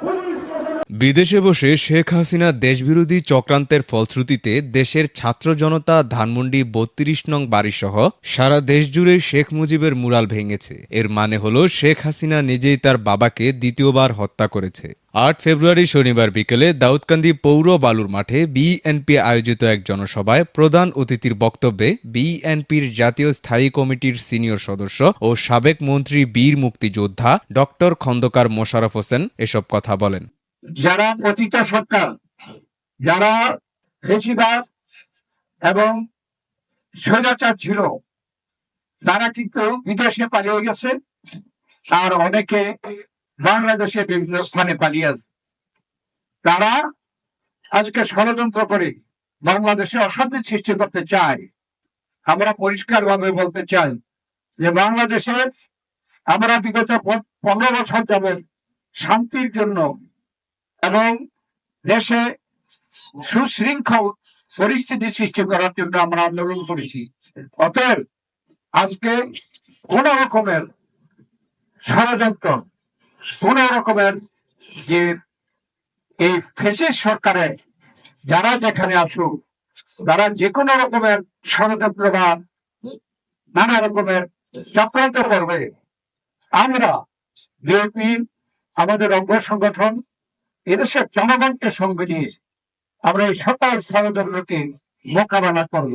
Police প্রশাসন বিদেশে বসে শেখ হাসিনা দেশবিরোধী চক্রান্তের ফলশ্রুতিতে দেশের ছাত্র জনতা ধানমন্ডি বত্রিশ নং বাড়িসহ সারা দেশ জুড়ে শেখ মুজিবের মুরাল ভেঙেছে। এর মানে হল শেখ হাসিনা নিজেই তার বাবাকে দ্বিতীয়বার হত্যা করেছে। আট ফেব্রুয়ারি শনিবার বিকেলে দাউদকান্দি পৌর বালুর মাঠে বিএনপি আয়োজিত এক জনসভায় প্রধান অতিথির বক্তব্যে বিএনপির জাতীয় স্থায়ী কমিটির সিনিয়র সদস্য ও সাবেক মন্ত্রী বীর মুক্তিযোদ্ধা ডক্টর খন্দকার মোশাররফ হোসেন এসব কথা বলেন। যারা পতিত সরকার, যারা ফেসিবাদ এবং স্বৈরাচার ছিল, তারা কিন্তু বিদেশে পালিয়ে গেছে আর অনেকে বাংলাদেশে বিভিন্ন স্থানে পালিয়ে আছে তারা আজকে ষড়যন্ত্র করে বাংলাদেশে অশান্তি সৃষ্টি করতে চায়। আমরা পরিষ্কারভাবে বলতে চাই যে বাংলাদেশে আমরা বিগত পনেরো বছর যাবেন শান্তির জন্য এবং দেশে সুশৃঙ্খল পরিস্থিতি সৃষ্টি করার জন্য আমরা আন্দোলন করেছি। অতএব আজকে কোন রকমের ষড়যন্ত্র, কোন রকমের যে এই ফেসিস সরকারে যারা যেখানে আসুক, তারা যে কোনো রকমের ষড়যন্ত্র বা নানা রকমের চক্রান্ত করবে। আমরা বিএনপি, আমাদের অঙ্গ সংগঠন এদেশের জনগণকে সঙ্গে নিয়ে আমরা এই সকল ষড়যন্ত্রকে মোকাবেলা করব।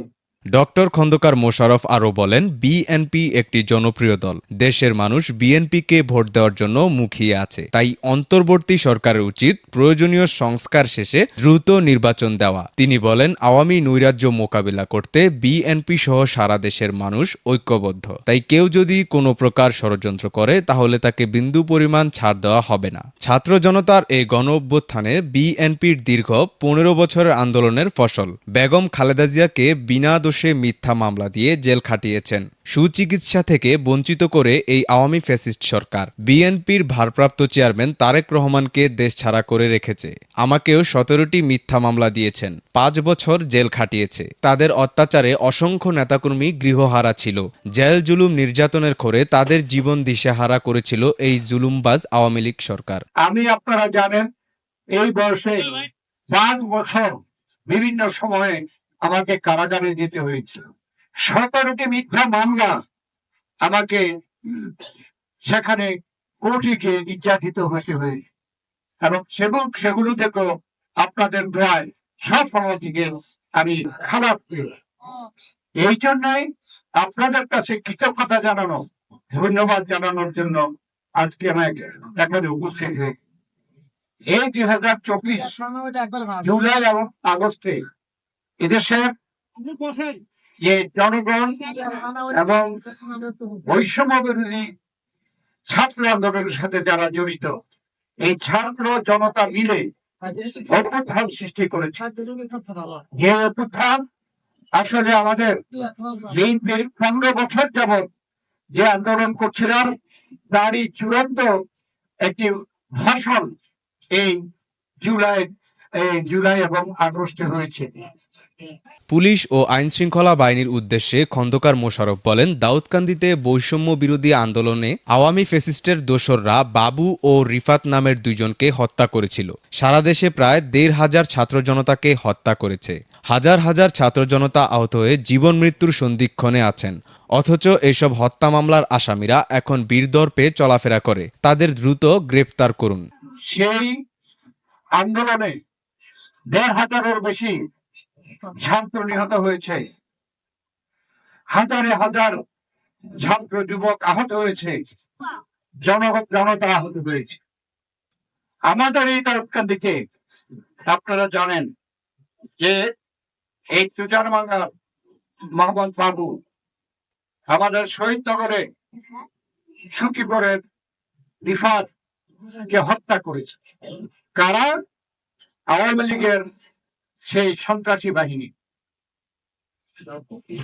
ডক্টর খন্দকার মোশারফ আরও বলেন বিএনপি একটি জনপ্রিয় দল। দেশের মানুষ বিএনপিকে ভোট দেওয়ার জন্য মুখিয়ে আছে। তাই অন্তর্বর্তী সরকারের উচিত প্রয়োজনীয় সংস্কার শেষে দ্রুত নির্বাচন দেওয়া। তিনি বলেন, আওয়ামী নৈরাজ্য মোকাবিলা করতে বিএনপি সহ সারা দেশের মানুষ ঐক্যবদ্ধ। তাই কেউ যদি কোনো প্রকার ষড়যন্ত্র করে, তাহলে তাকে বিন্দু পরিমাণ ছাড় দেওয়া হবে না। ছাত্র জনতার এই গণ অভ্যুত্থানে বিএনপির দীর্ঘ পনেরো বছরের আন্দোলনের ফসল। বেগম খালেদা জিয়াকে বিনা দোষে মিথ্যা মামলা দিয়ে জেল খাটিয়েছেন। সুচিকিৎসা থেকে বঞ্চিত করে এই আওয়ামী ফ্যাসিস্ট সরকার। বিএনপির ভারপ্রাপ্ত চেয়ারম্যান তারেক রহমানকে দেশ ছাড়া করে রেখেছে। আমাকেও সতেরোটি মিথ্যা মামলা দিয়েছেন। পাঁচ বছর জেল খাটিয়েছে। তাদের অত্যাচারে অসংখ্য নেতাকর্মী গৃহহারা ছিল। জেল জুলুম নির্যাতনের করে তাদের জীবন দিশেহারা করেছিল এই জুলুমবাজ আওয়ামী লীগ সরকার। আমি আপনারা জানেন, এই বয়সে পাঁচ বছর বিভিন্ন সময়ে আমাকে কারাগারে যেতে হয়েছিল। সতেরোটি মিথ্যা মামলা আমাকে সেখানে কোর্টিকে নির্যাতিত হতে হয়েছে। এবং সেগুলো সেগুলো থেকেও আপনাদের প্রায় সব সময় থেকে আমি খারাপ এই জন্যই আপনাদের কাছে কৃতজ্ঞতা জানানো ধন্যবাদ জানানোর জন্য আজকে আমাকে এখানে উপস্থিত হয়ে এই দুই হাজার চব্বিশ জুলাই এবং আগস্টে এদেশের যে জনগণ এবং বৈষম্য বিরোধী ছাত্র আন্দোলনের সাথে যারা জড়িত এই ছাত্র জনতা মিলে অভ্যুত্থান সৃষ্টি করেছে। যে অভ্যুত্থান আসলে আমাদের পনেরো বছর যাবৎ যে আন্দোলন করছিলাম তারই চূড়ান্ত একটি ভাষণ এই জুলাই এই জুলাই এবং আগস্টে হয়েছে। পুলিশ ও আইনশৃঙ্খলা বাহিনীর উদ্দেশ্যে খন্দকার মোশারফ বলেন, দাউদকান্দিতে বৈষম্য বিরোধী আন্দোলনে আওয়ামী ফেসিস্টের দোসররা বাবু ও রিফাত নামের দুইজনকে হত্যা করেছিল। সারা দেশে প্রায় দেড় হাজার ছাত্র জনতাকে হত্যা করেছে। হাজার হাজার ছাত্র জনতা আহত হয়ে জীবন মৃত্যুর সন্ধিক্ষণে আছেন। অথচ এসব হত্যা মামলার আসামিরা এখন বীরদর্পে চলাফেরা করে। তাদের দ্রুত গ্রেপ্তার করুন। সেই আন্দোলনে দেড় হাজারের বেশি ছাত্র নিহত হয়েছে। হাজারে হাজার ছাত্র যুবক আহত হয়েছে। জনতা আহত হয়েছে। আমাদের এই তরফকার দিকে আপনারা জানেন যে এই চুচার বাংলার মোহাম্মদ বাবু আমাদের শহীদ নগরে সুখীপুরের রিফাত কে হত্যা করেছে। কারা? আওয়ামী লীগের সেই সন্ত্রাসী বাহিনী।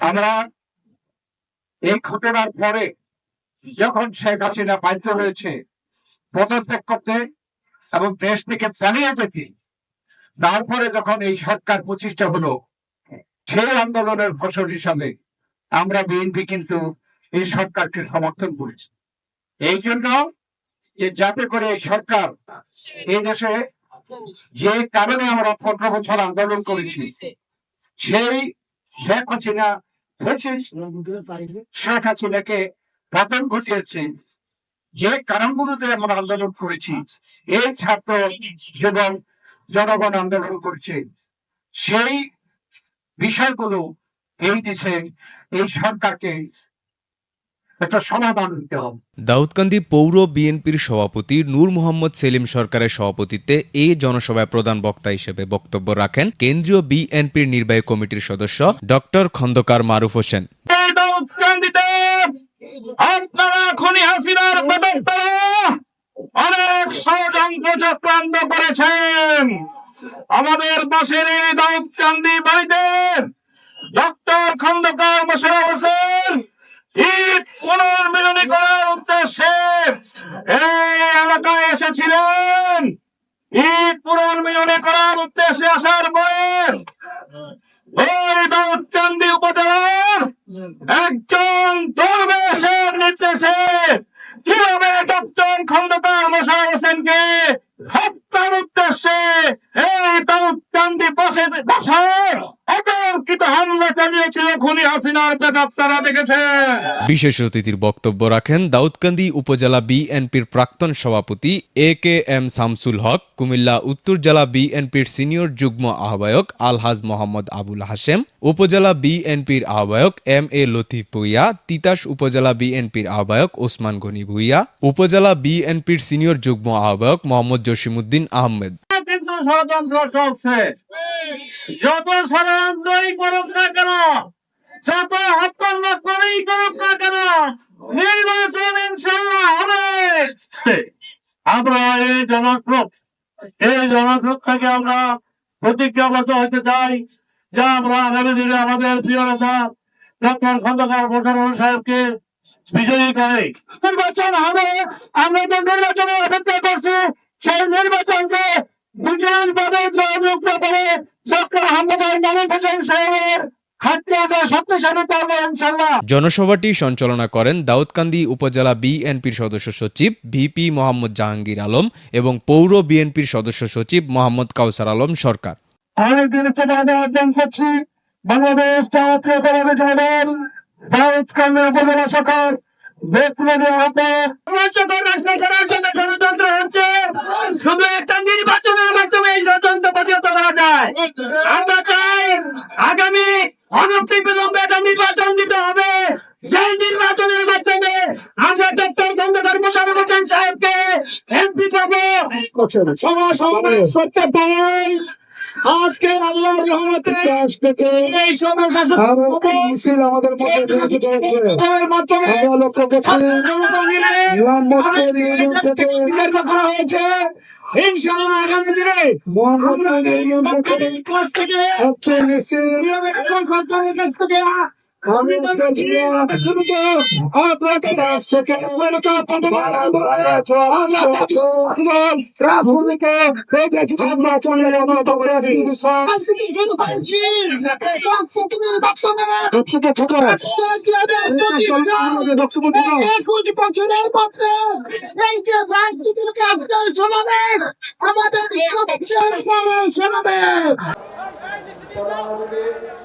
আমরা এই ঘটনার পরে যখন শেখ হাসিনা বাধ্য হয়েছে পদত্যাগ করতে এবং দেশ থেকে পালিয়ে যেতে, তারপরে যখন এই সরকার প্রতিষ্ঠা হলো, সেই আন্দোলনের ফসল হিসাবে আমরা বিএনপি কিন্তু এই সরকারকে সমর্থন করেছি। এই জন্য যাতে করে এই সরকার এই দেশে যে কারণে আমরা পনেরো বছর আন্দোলন করেছি। সেই শেখ হাসিনা শেখ হাসিনাকে পতন ঘটিয়েছে। যে কারণগুলোতে আমরা আন্দোলন করেছি এই ছাত্র যুবক জনগণ আন্দোলন করছে। সেই বিষয়গুলো এই দেশে এই সরকারকে একটা সমাধান দিতে হবে। দাউদকান্দি পৌর বিএনপির সভাপতি নূর মোহাম্মদ সেলিম সরকারের সভাপতিত্বে এই জনসভায় প্রধান বক্তা হিসেবে বক্তব্য রাখেন কেন্দ্রীয় বিএনপির নির্বাহী কমিটির সদস্য ডক্টর খন্দকার মারুফ হোসেন। আপনারা খনি হাসিনার ব্যবস্থারা অনেক ষড়যন্ত্র চক্রান্ত করেছেন। আমাদের পাশের এই দাউদকান্দি বাড়িতে ডক্টর খন্দকার মোশারফ হোসেন ঈদ পুনর্মিলনী করার উদ্দেশ্যে এই এলাকায় এসেছিলেন। ঈদ পুনর্মিলনী করার উদ্দেশ্যে আসার পরে এই দাউদকান্দি উপজেলার একজন দরবেশের নির্দেশে কীভাবে ডক্টর খন্দকার মোশারফ হোসেনকে হত্যার উদ্দেশ্যে এই দাউদকান্দি বসে বাসায় অতর্কিত হামলা চালিয়েছিল খুনি হাসিনার পেতাব তারা দেখেছে। বিশেষ অতিথির বক্তব্য রাখেন দাউদকান্দি উপজেলা বিএনপির প্রাক্তন সভাপতি A K M Shamsul Haque Comilla উত্তর জেলা বিএনপির সিনিয়র যুগ্ম আহ্বায়ক আলহাজ মোহাম্মদ আবুল হাশেম উপজেলা বিএনপির আহ্বায়ক এম এ লতিফ ভুইয়া তিতাস উপজেলা বিএনপির আহ্বায়ক ওসমান গনি ভুইয়া উপজেলা বিএনপির সিনিয়র যুগ্ম আহ্বায়ক মোহাম্মদ জসিমউদ্দিন আহমেদ। ষড়যন্ত্র চলছে যত ষড়যন্ত্রই করুক না কেন আমরা এই জনস্রোত এই জনস্রোত থেকে আমরা প্রতিজ্ঞাবদ্ধ হতে চাই। যে আমরা আগামী দিনে আমাদের প্রিয় নেতা ডক্টর খন্দকার মোশারফ সাহেবকে বিজয়ী করে। নির্বাচন হবে। আমরা যে নির্বাচনে অপেক্ষা করছি। সেই নির্বাচনকে বিজয়ী পদে জয়যুক্ত করে ডক্টর খন্দকার মানিক হোসেন সাহেবের জনসভাটি সঞ্চালনা করেন দাউদকান্দি উপজেলা বিএনপির সদস্য সচিব ভিপি মোহাম্মদ জাহাঙ্গীর আলম এবং পৌর বিএনপির সদস্য সচিব মোহাম্মদ কাউসার আলম সরকার। অনেক দিন থেকে আমি অর্জন করছি। বাংলাদেশ জাতীয়তাবাদী দল দাউদকান্দি উপজেলা সরকার ব্যক্তিগত আপনার রাজ্যকর রাষ্ট্র করার জন্য ষড়যন্ত্র হচ্ছে। শুধু একটা নির্বাচনের মাধ্যমে এই প্রতিহত করা যায়। আমরা অনতি বিলম্বে একটা নির্বাচন দিতে হবে। সেই নির্বাচনের মাধ্যমে আমরা ডক্টর খন্দকার মোশারফ হোসেন সাহেবকে এমপি পাবো সভা সমাবেশ করতে পারেন আজকে আল্লাহর রহমতে এই সমস্যা মিছিল আমাদের মধ্যে অনুষ্ঠিত হচ্ছে মাধ্যমে আমরা লক্ষ্য করছি জনতা মিলে মোহাম্মদপুর ইউনিয়ন থেকে নির্ধারিত করা হয়েছে। ইনশাআল্লাহ আগামী দিনে মোহাম্মদপুর ইউনিয়ন থেকে সরকারের কাছ থেকে আমি আমাদের সমাবেশ সমাবেশ